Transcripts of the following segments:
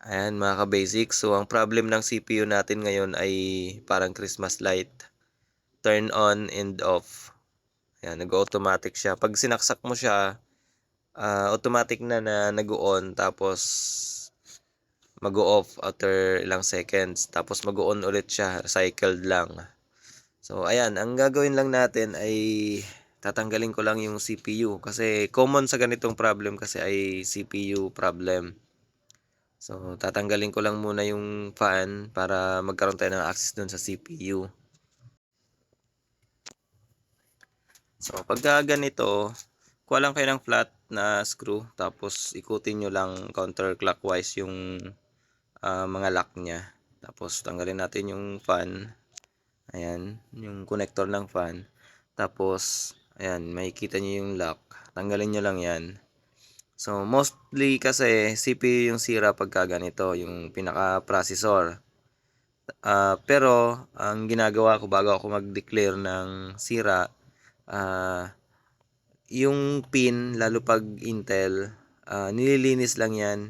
Ayan mga ka-basic. So ang problem ng CPU natin ngayon ay parang Christmas light. Turn on and off. Ayan, nag-automatic siya. Pag sinaksak mo siya, ah, automatic na na nag-on tapos mag-off after ilang seconds. Tapos mag-on ulit siya. Cycled lang. So ayan, ang gagawin lang natin ay tatanggalin ko lang yung CPU. Kasi common sa ganitong problem kasi ay CPU problem. So, tatanggalin ko lang muna yung fan para magkaroon tayo ng access dun sa CPU. So, pagka ganito, kuha lang kayo ng flat na screw, tapos ikutin nyo lang counterclockwise yung ah, mga lock niya. Tapos, tanggalin natin yung fan. Ayan, yung connector ng fan. Tapos, ayan, makikita nyo yung lock. Tanggalin nyo lang yan. So, mostly kasi CPU yung sira pagka ganito, yung pinaka-processor. Ah, pero, ang ginagawa ko bago ako mag-declare ng sira, ah, yung pin, lalo pag Intel, ah, nililinis lang yan.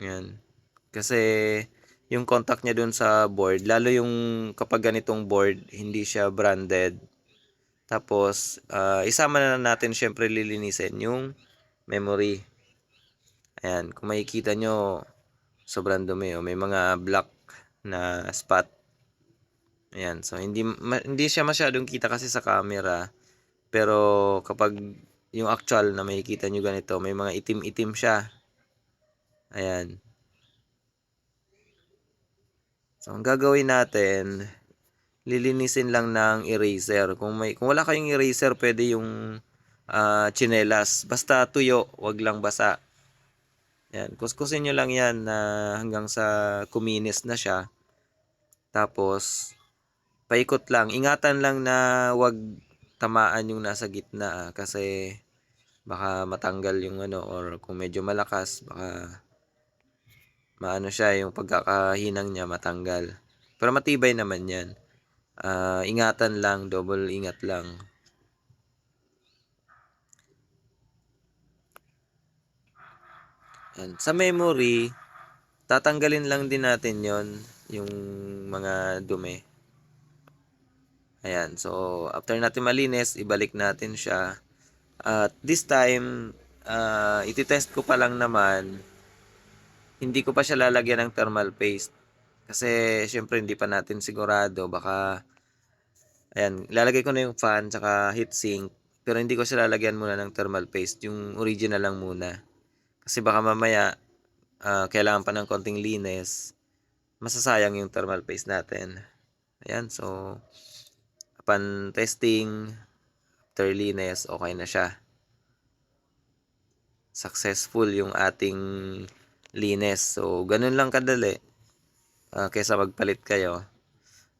Yan. Kasi, yung contact niya dun sa board, lalo yung kapag ganitong board, hindi siya branded, tapos, ah, isama na natin syempre lilinisin yung memory. Ayan, kung makikita nyo, sobrang dumi. Oh. May mga black na spot. Ayan, so hindi, ma- hindi siya masyadong kita kasi sa camera. Pero kapag yung actual na makikita nyo ganito, may mga itim-itim siya. Ayan. So, ang gagawin natin, lilinisin lang ng eraser. Kung may kung wala kayong eraser, pwede yung ah, tsinelas. Basta tuyo, wag lang basa. Yan, kuskusin nyo lang yan na hanggang sa kuminis na siya. Tapos paikot lang. Ingatan lang na wag tamaan yung nasa gitna ah, kasi baka matanggal yung ano or kung medyo malakas baka maano siya yung pagkakahinang niya matanggal. Pero matibay naman yan. Ah, ingatan lang, double ingat lang. Yan. Sa memory, tatanggalin lang din natin yon yung mga dumi. Ayan, so after natin malinis, ibalik natin siya. At this time, uh, ititest ko pa lang naman, hindi ko pa siya lalagyan ng thermal paste. Kasi syempre hindi pa natin sigurado, baka Ayan, lalagay ko na yung fan tsaka heatsink. Pero hindi ko siya lalagyan muna ng thermal paste. Yung original lang muna. Kasi baka mamaya, ah, kailangan pa ng konting linis. Masasayang yung thermal paste natin. Ayan, so, upon testing, after linis, okay na siya. Successful yung ating linis. So, ganun lang kadali. Ah, kaysa magpalit kayo.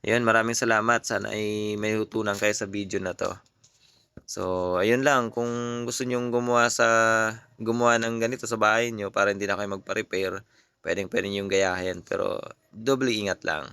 Ayun, maraming salamat. Sana ay may hutunan kayo sa video na to. So, ayun lang. Kung gusto nyong gumawa sa gumawa ng ganito sa bahay nyo para hindi na kayo magpa-repair, pwedeng pwedeng yung gayahin. Pero, doble ingat lang.